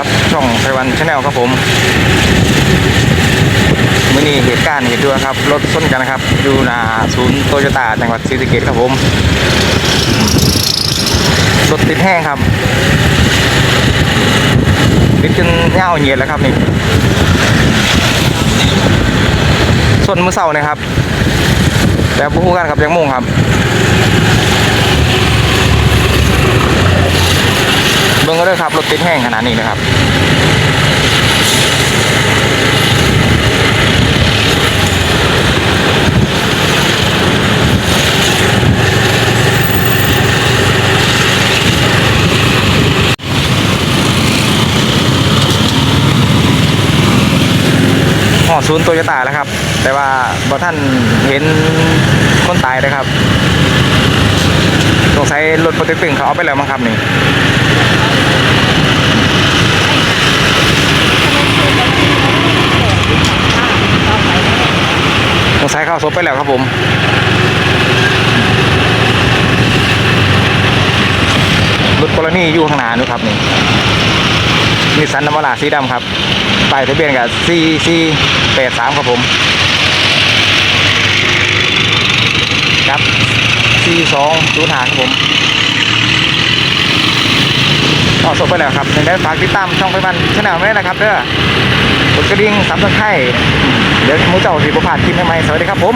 ครับ ช่องไพวันชาแนลครับผมมื่อนี้เหตุการณ์เหตุด่วนครับ รถส้นกันนะครับ อยู่หน้าศูนย์โตโยต้าจังหวัดศรีสะเกษครับผมรถติดแห้งครับติดจนเง่าเหยียดแล้วครับนี่ส่วนมือเสานะครับแต่บุ้กันครับยังมุ่งครับ เบิ่ง ก็ได้ครับรถติดแห้งขนาดนี้นะครับหอศูนย์โตโยต้าแล้วครับ แต่ว่าบอท่านเห็นคนตายนะครับสงสัยรถปกติตึงเขาเอาไปแล้วมั้งครับนี่ สงสัยเข้าศพไปแล้วครับผมรถกรณีอยู่ข้างหน้านู่นครับนี่นิสสันนาวาร่าสีดำครับป้ายทะเบียนกับ C C 8 3ครับผมครับ C 2 0 5ครับผมก็ศพไปแล้วครับยังได้ฝากติดตามช่องไฟบันชแนลไม่ได้นะครับเด้อ กดกระดิ่งสามสังไข่เดี๋ยวมูเจ้าสีประพาดคลิปใหม่ๆสวัสดีครับผม